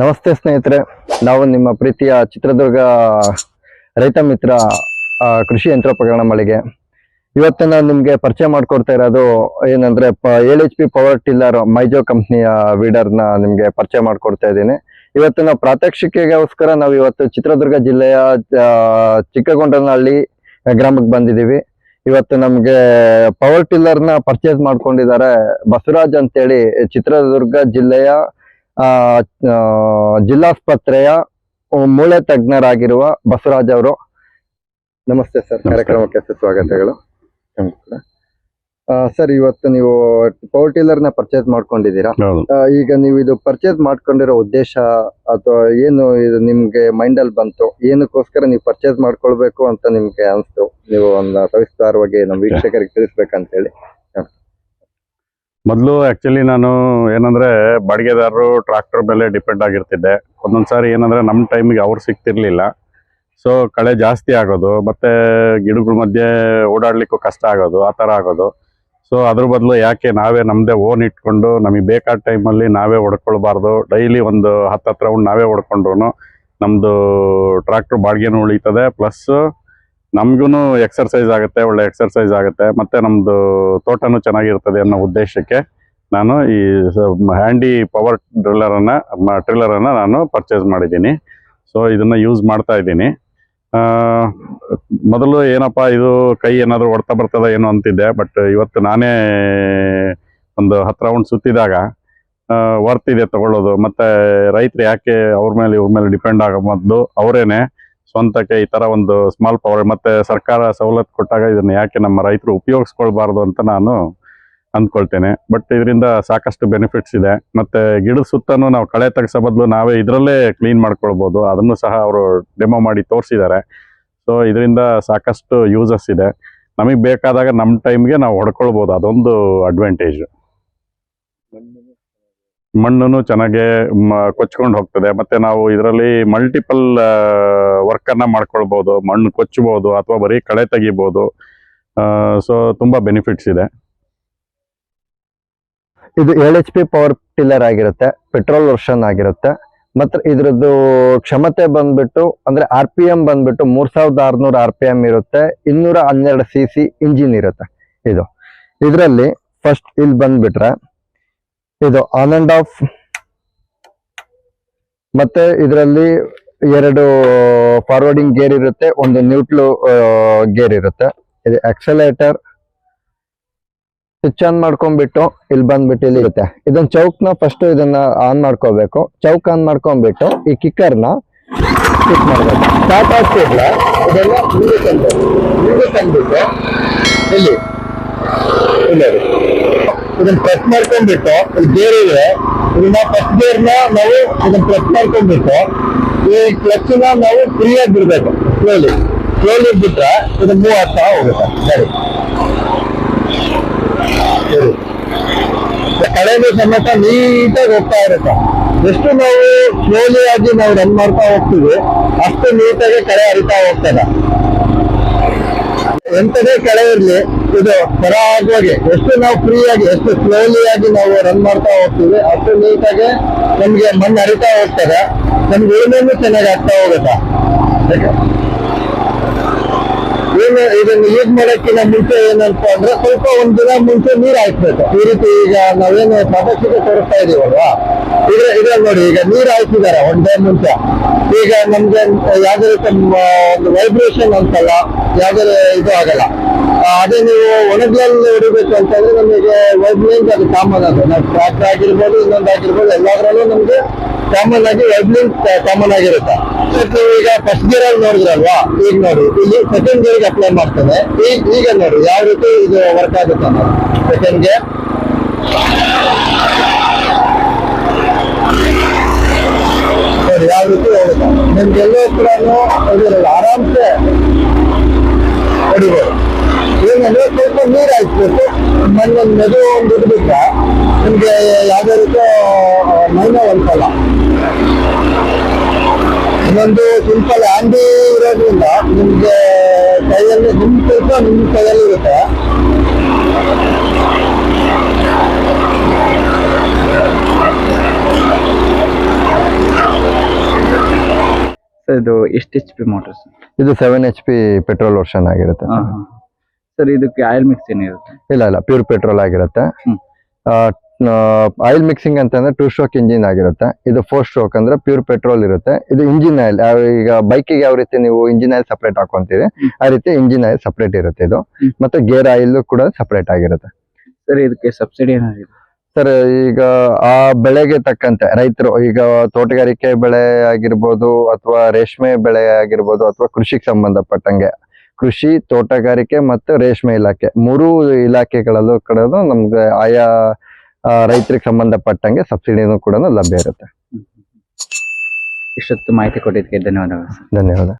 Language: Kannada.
ನಮಸ್ತೆ ಸ್ನೇಹಿತರೆ, ನಾವು ನಿಮ್ಮ ಪ್ರೀತಿಯ ಚಿತ್ರದುರ್ಗ ರೈತ ಮಿತ್ರ ಕೃಷಿ ಯಂತ್ರೋಪಕರಣ ಮಳಿಗೆ. ಇವತ್ತು ನಾನು ನಿಮಗೆ ಪರಿಚಯ ಮಾಡಿಕೊಡ್ತಾ ಇರೋದು ಏನಂದ್ರೆ ಏಳ್ ಎಚ್ ಪಿ ಪವರ್ ಟಿಲ್ಲರ್ ಮೈಜೋ ಕಂಪ್ನಿಯ ವೀಡರ್ನ ನಿಮಗೆ ಪರಿಚಯ ಮಾಡಿಕೊಡ್ತಾ ಇದ್ದೀನಿ. ಇವತ್ತು ನಾವು ಪ್ರಾತ್ಯಕ್ಷಿಕೆಗೋಸ್ಕರ ನಾವು ಇವತ್ತು ಚಿತ್ರದುರ್ಗ ಜಿಲ್ಲೆಯ ಚಿಕ್ಕಗೊಂಡನಹಳ್ಳಿ ಗ್ರಾಮಕ್ಕೆ ಬಂದಿದ್ದೀವಿ. ಇವತ್ತು ನಮಗೆ ಪವರ್ ಟಿಲ್ಲರ್ನ ಪರ್ಚೇಸ್ ಮಾಡ್ಕೊಂಡಿದ್ದಾರೆ ಬಸವರಾಜ್ ಅಂತೇಳಿ ಚಿತ್ರದುರ್ಗ ಜಿಲ್ಲೆಯ ಜಿಲ್ಲಾಸ್ಪತ್ರೆಯ ಮೂಳೆ ತಜ್ಞರಾಗಿರುವ ಬಸವರಾಜ್ ಅವರು. ನಮಸ್ತೆ ಸರ್ ಕಾರ್ಯಕ್ರಮಕ್ಕೆ ಸುಸ್ವಾಗತಗಳು. ನಮಸ್ಕಾರ ಸರ್ ಇವತ್ತು ನೀವು ಪವರ್ ಟೀಲರ್ನ ಪರ್ಚೇಸ್ ಮಾಡ್ಕೊಂಡಿದ್ದೀರಾ ಈಗ ನೀವು ಇದು ಪರ್ಚೇಸ್ ಮಾಡ್ಕೊಂಡಿರೋ ಉದ್ದೇಶ ಅಥವಾ ಏನು ಇದು ನಿಮ್ಗೆ ಮೈಂಡ್ ಅಲ್ಲಿ ಬಂತು ಏನಕ್ಕೋಸ್ಕರ ನೀವು ಪರ್ಚೇಸ್ ಮಾಡ್ಕೊಳ್ಬೇಕು ಅಂತ ನಿಮ್ಗೆ ಅನಿಸ್ತು? ನೀವು ಒಂದು ಸವಿಸ್ತಾರವಾಗಿ ನಮ್ಮ ವೀಕ್ಷಕರಿಗೆ ತಿಳಿಸ್ಬೇಕಂತ ಹೇಳಿ ಮೊದಲು ಆ್ಯಕ್ಚುಲಿ ನಾನು ಏನಂದ್ರೆ ಬಾಡಿಗೆದಾರರು ಟ್ರಾಕ್ಟರ್ ಮೇಲೆ ಡಿಪೆಂಡ್ ಆಗಿರ್ತಿದ್ದೆ. ಒಂದೊಂದ್ಸಾರಿ ಏನಂದ್ರೆ ನಮ್ಮ ಟೈಮಿಗೆ ಅವ್ರು ಸಿಗ್ತಿರ್ಲಿಲ್ಲ. ಸೊ ಕಳೆ ಜಾಸ್ತಿ ಆಗೋದು, ಮತ್ತೆ ಗಿಡಗಳ ಮಧ್ಯೆ ಓಡಾಡಲಿಕ್ಕೂ ಕಷ್ಟ ಆಗೋದು, ಆ ಥರ ಆಗೋದು. ಸೊ ಅದ್ರ ಬದಲು ಯಾಕೆ ನಾವೇ ನಮ್ಮದೇ ಓನ್ ಇಟ್ಕೊಂಡು ನಮಗೆ ಬೇಕಾದ ಟೈಮಲ್ಲಿ ನಾವೇ ಹೊಡ್ಕೊಳ್ಬಾರ್ದು. ಡೈಲಿ ಒಂದು ಹತ್ತತ್ತು ರೌಂಡ್ ನಾವೇ ಹೊಡ್ಕೊಂಡ್ರು ನಮ್ಮದು ಟ್ರಾಕ್ಟರ್ ಬಾಡಿಗೆನೂ ಉಳಿತದೆ ಪ್ಲಸ್ ನಮ್ಗೂ ಎಕ್ಸರ್ಸೈಸ್ ಆಗುತ್ತೆ, ಒಳ್ಳೆ ಎಕ್ಸರ್ಸೈಸ್ ಆಗುತ್ತೆ, ಮತ್ತೆ ನಮ್ದು ತೋಟನೂ ಚೆನ್ನಾಗಿರ್ತದೆ ಅನ್ನೋ ಉದ್ದೇಶಕ್ಕೆ ನಾನು ಈ ಹ್ಯಾಂಡಿ ಪವರ್ ಡ್ರಿಲ್ಲರನ್ನು ಟ್ರಿಲ್ಲರನ್ನು ನಾನು ಪರ್ಚೇಸ್ ಮಾಡಿದ್ದೀನಿ. ಸೊ ಇದನ್ನ ಯೂಸ್ ಮಾಡ್ತಾ ಇದ್ದೀನಿ. ಮೊದಲು ಏನಪ್ಪ, ಇದು ಕೈ ಏನಾದರೂ ಹೊಡ್ತಾ ಬರ್ತದ ಏನೋ ಅಂತಿದ್ದೆ ಬಟ್ ಇವತ್ತು ನಾನೇ ಒಂದು ಹತ್ತು ರೌಂಡ್ ಸುತ್ತಿದಾಗ ವರ್ತ್ ಇದೆ ತಗೊಳ್ಳೋದು. ಮತ್ತೆ ರೈತರು ಯಾಕೆ ಅವ್ರ ಮೇಲೆ, ಇವ್ರ ಮೇಲೆ ಡಿಪೆಂಡ್ ಆಗೋ ಮೊದಲು ಅವರೇನೆ ಸ್ವಂತಕ್ಕೆ ಈ ತರ ಒಂದು ಸ್ಮಾಲ್ ಪವರ್ ಮತ್ತೆ ಸರ್ಕಾರ ಸವಲತ್ತು ಕೊಟ್ಟಾಗ ಇದನ್ನ ಯಾಕೆ ನಮ್ಮ ರೈತರು ಉಪಯೋಗಿಸ್ಕೊಳ್ಬಾರ್ದು ಅಂತ ನಾನು ಅಂದ್ಕೊಳ್ತೇನೆ. ಬಟ್ ಇದರಿಂದ ಸಾಕಷ್ಟು ಬೆನಿಫಿಟ್ಸ್ ಇದೆ. ಮತ್ತೆ ಗಿಡದ ಸುತ್ತನೂ ನಾವು ಕಳೆ ತೆಗೆಸೋ ಬದಲು ನಾವೇ ಇದರಲ್ಲೇ ಕ್ಲೀನ್ ಮಾಡ್ಕೊಳ್ಬೋದು. ಅದನ್ನು ಸಹ ಅವರು ಡೆಮೋ ಮಾಡಿ ತೋರಿಸಿದ್ದಾರೆ. ಸೊ ಇದರಿಂದ ಸಾಕಷ್ಟು ಯೂಸಸ್ ಇದೆ. ನಮಗೆ ಬೇಕಾದಾಗ ನಮ್ಮ ಟೈಮ್ಗೆ ನಾವು ಹೊಡ್ಕೊಳ್ಬೋದು. ಅದೊಂದು ಅಡ್ವಾಂಟೇಜ್ ಮಣ್ಣು ಚೆನ್ನಾಗಿ ಕೊಚ್ಕೊಂಡು ಹೋಗ್ತದೆ. ಮತ್ತೆ ನಾವು ಇದರಲ್ಲಿ ಮಲ್ಟಿಪಲ್ ವರ್ಕ್ ಮಾಡ್ಕೊಳ್ಬೋದು. ಮಣ್ಣು ಕೊಚ್ಚಬಹುದು ಅಥವಾ ಬರೀ ಕಳೆ ತೆಗಿಬೋದು. ಸೊ ತುಂಬಾ ಬೆನಿಫಿಟ್ಸ್ ಇದೆ. ಇದು ಏಳ್ ಎಚ್ ಪಿ ಪವರ್ ಟಿಲ್ಲರ್ ಆಗಿರುತ್ತೆ ಪೆಟ್ರೋಲ್ ವರ್ಷನ್ ಆಗಿರುತ್ತೆ. ಮತ್ತೆ ಇದ್ರದ್ದು ಕ್ಷಮತೆ ಬಂದ್ಬಿಟ್ಟು, ಅಂದ್ರೆ ಆರ್ ಪಿ ಎಂ ಬಂದ್ಬಿಟ್ಟು ಮೂರ್ ಸಾವಿರದ ಆರ್ನೂರ ಆರ್ ಪಿ ಎಂ ಇರುತ್ತೆ. ಇನ್ನೂರ ಹನ್ನೆರಡು ಸಿ ಸಿ ಇಂಜಿನ್ ಇರುತ್ತೆ ಇದು. ಇದರಲ್ಲಿ ಫಸ್ಟ್ ಇಲ್ಲಿ ಬಂದ್ಬಿಟ್ರೆ ಇದು ಆನ್ ಅಂಡ್ ಆಫ್ ಮತ್ತೆ ಇದರಲ್ಲಿ ಎರಡು ಫಾರ್ವರ್ಡಿಂಗ್ ಗೇರ್ ಇರುತ್ತೆ, ಒಂದು ನ್ಯೂಟ್ಲು ಗೇರ್ ಇರುತ್ತೆ. ಇದು ಆಕ್ಸಲೇಟರ್ ಸ್ವಿಚ್ ಆನ್ ಮಾಡ್ಕೊಂಡ್ಬಿಟ್ಟು ಇಲ್ಲಿ ಬಂದ್ಬಿಟ್ಟು ಇಲ್ಲಿ ಇರುತ್ತೆ. ಇದನ್ನ ಚೌಕ್ನ ಫಸ್ಟ್ ಇದನ್ನ ಆನ್ ಮಾಡ್ಕೋಬೇಕು. ಚೌಕ್ ಆನ್ ಮಾಡ್ಕೊಂಡ್ಬಿಟ್ಟು ಈ ಕಿಕ್ಕರ್ನ ಕ್ಲಿಕ್ ಮಾಡಬೇಕು. ಸ್ಟಾರ್ಟ್ ಇದೆಲ್ಲ ಇಲ್ಲಿ. ಇದನ್ನ ಪ್ರೆಸ್ ಮಾಡ್ಕೊಂಡ್ಬಿಟ್ಟು ಗೇರ್ ಇದೆ. ಇದನ್ನ ಫಸ್ಟ್ ಗೇರ್ ನಾವು ಇದನ್ನ ಪ್ರೆಸ್ ಮಾಡ್ಕೊಂಡ್ಬಿಟ್ಟು, ಈ ಕ್ಲಚ್ ನಾವು ಫ್ರೀ ಆಗಿ ಬಿಡ್ಬೇಕು ಸ್ಲೋಲಿ ಸ್ಲೋಲಿ ಬಿಟ್ರೆ ಇದು ಮೂವ್ ಆಗ್ತಾ ಹೋಗುತ್ತೆ. ಸರಿ. ಸರಿ. ಕಳೆದು ಸಮೇತ ನೀಟಾಗಿ ಹೋಗ್ತಾ ಇರುತ್ತೆ. ಎಷ್ಟು ನಾವು ಸ್ಲೋಲಿ ಆಗಿ ನಾವು ರನ್ ಮಾಡ್ತಾ ಹೋಗ್ತೀವಿ, ಅಷ್ಟು ನೀಟಾಗಿ ಕಳೆ ಹರಿತಾ ಹೋಗ್ತದೆ. ಎಂತದೇ ಕಳೆ ಇರ್ಲಿ ಇದು ಸರಾಗವಾಗಿ ಎಷ್ಟು ನಾವು ಫ್ರೀ ಆಗಿ, ಎಷ್ಟು ಸ್ಲೋಲಿ ಆಗಿ ನಾವು ರನ್ ಮಾಡ್ತಾ ಹೋಗ್ತೀವಿ, ಅಷ್ಟು ನೀಟಾಗಿ ನಮ್ಗೆ ಮಣ್ಣು ಹರಿತಾ ಹೋಗ್ತದೆ. ನಮ್ಗೆ ಏನೇನು ಚೆನ್ನಾಗಿ ಆಗ್ತಾ ಹೋಗುತ್ತೆ? ಏನು ಇದನ್ನ ಯೂಸ್ ಮಾಡೋಕ್ಕಿಂತ ಮುಂಚೆ ಏನಂತ ಅಂದ್ರೆ ಸ್ವಲ್ಪ ಒಂದ್ ದಿನ ಮುಂಚೆ ನೀರು ಹಾಯಿಸ್ಬೇಕು. ಈ ರೀತಿ ಈಗ ನಾವೇನು ಪ್ರಾತ್ಯಕ್ಷಿಕೆ ತೋರಿಸ್ತಾ ಇದೀವಲ್ವಾ? ಈಗ ಇದ್ರಲ್ಲಿ ನೋಡಿ, ಈಗ ನೀರು ಹಾಯಿಸಿದಾರೆ ಒಂದ್ ಡೇ ಮುಂಚೆ. ಈಗ ನಮ್ಗೆ ಯಾವ್ದೇ ರೀತಿ ಒಂದು ವೈಬ್ರೇಷನ್ ಅಂತಲ್ಲ, ಯಾವ್ದೇ ಇದು ಆಗಲ್ಲ. ಅದೇ ನೀವು ಒಣಗ್ಲಲ್ಲಿ ಹೊಡಿಬೇಕು ಅಂತಂದ್ರೆ ನಮಗೆ ವೈಬ್ಲಿಂಗ್ ಅದು ಕಾಮನ್ ಅದು. ನಾವು ಟ್ರಾಕ್ಟರ್ ಆಗಿರ್ಬೋದು, ಇನ್ನೊಂದು ಆಗಿರ್ಬೋದು, ಎಲ್ಲದರಲ್ಲೂ ನಮ್ಗೆ ಕಾಮನ್ ಆಗಿ ವೈಬ್ಲಿಂಗ್ ಕಾಮನ್ ಆಗಿರುತ್ತೆ. ನೀವು ಈಗ ಫಸ್ಟ್ ಗೇರ್ ಅಲ್ಲಿ ನೋಡಿದ್ರಲ್ವಾ? ಈಗ ನೋಡಿ, ಇಲ್ಲಿ ಸೆಕೆಂಡ್ ಅಪ್ಲೈ ಮಾಡ್ತೇನೆ. ಈಗ ಈಗ ನೋಡಿ, ಯಾವ ರೀತಿ ಇದು ವರ್ಕ್ ಆಗುತ್ತೆ ಅನ್ನೋದು. ಸೆಕೆಂಡ್ ಗೇರ್ ಯಾವ ರೀತಿ ಹೋಗುತ್ತೆ. ನಿಮ್ಗೆಲ್ಲೋ ಕೂಡ ಆರಾಮ್ಸೆ ಹೊಡಿಬೋದು. ಏನಂದ್ರೆ ಸ್ವಲ್ಪ ನೀರು ಹಾಕ್ಬೇಕು ಒಂದು ಮೆದು ಒಂದು ಇದ್ಬಿಟ್ರೆ ನಿಮ್ಗೆ ಯಾವ್ದೇ ರೀತಿ ಮೈನ ಒಂದ್ಸಲ ಇನ್ನೊಂದು ಸಿಂಪಲ್ ಹ್ಯಾಂಡಿ ಇರೋದ್ರಿಂದ ನಿಮ್ಗೆ ಕೈಯಲ್ಲಿ ನಿಮ್ ಕೆಲಸ ನಿಮ್ ಕೈಯಲ್ಲಿ ಇರುತ್ತೆ. ಇದು ಎಷ್ಟು ಎಚ್ ಪಿ ಮೋಟರ್ಸ್ ಇದು seven H P petrol version ಆಗಿರುತ್ತೆ. ಸರ್ ಇದಕ್ಕೆ ಆಯಿಲ್ ಮಿಕ್ಸ್ ಏನಿರುತ್ತೆ? ಇಲ್ಲ ಇಲ್ಲ ಪ್ಯೂರ್ ಪೆಟ್ರೋಲ್ ಆಗಿರುತ್ತೆ. ಆಯಿಲ್ ಮಿಕ್ಸಿಂಗ್ ಅಂತಂದ್ರೆ ಟೂ ಸ್ಟ್ರೋಕ್ ಇಂಜಿನ್ ಆಗಿರುತ್ತೆ. ಇದು ಫೋರ್ ಸ್ಟ್ರೋಕ್ ಅಂದ್ರೆ ಪ್ಯೂರ್ ಪೆಟ್ರೋಲ್ ಇರುತ್ತೆ. ಇದು ಇಂಜಿನ್ ಆಯಿಲ್ ಈಗ ಬೈಕಿಗೆ ಯಾವ ರೀತಿ ನೀವು ಇಂಜಿನ್ ಆಯಿಲ್ ಸಪರೇಟ್ ಹಾಕೊಂತೀರಿ ಆ ರೀತಿ ಇಂಜಿನ್ ಆಯಿಲ್ ಸಪರೇಟ್ ಇರುತ್ತೆ ಇದು. ಮತ್ತೆ ಗೇರ್ ಆಯಿಲ್ ಕೂಡ ಸಪರೇಟ್ ಆಗಿರುತ್ತೆ. ಸರ್ ಇದಕ್ಕೆ ಸಬ್ಸಿಡಿ ಏನಾಗಿದೆ? ಸರ್ ಈಗ ಆ ಬೆಳೆಗೆ ತಕ್ಕಂತೆ ರೈತರು ಈಗ ತೋಟಗಾರಿಕೆ ಬೆಳೆ ಆಗಿರ್ಬೋದು ಅಥವಾ ರೇಷ್ಮೆ ಬೆಳೆ ಆಗಿರ್ಬೋದು ಅಥವಾ ಕೃಷಿಗೆ ಸಂಬಂಧಪಟ್ಟಂಗೆ ಕೃಷಿ ತೋಟಗಾರಿಕೆ ಮತ್ತು ರೇಷ್ಮೆ ಇಲಾಖೆ. ಮೂರು ಇಲಾಖೆಗಳಲ್ಲೂ ಕೂಡ ನಮ್ಗೆ ಆಯಾ ರೈತರಿಗೆ ಸಂಬಂಧಪಟ್ಟಂಗೆ ಸಬ್ಸಿಡಿನೂ ಕೂಡ ಲಭ್ಯ ಇರುತ್ತೆ. ಇಷ್ಟೊತ್ತು ಮಾಹಿತಿ ಕೊಟ್ಟಿದ್ದಕ್ಕೆ ಧನ್ಯವಾದಗಳು ಧನ್ಯವಾದ.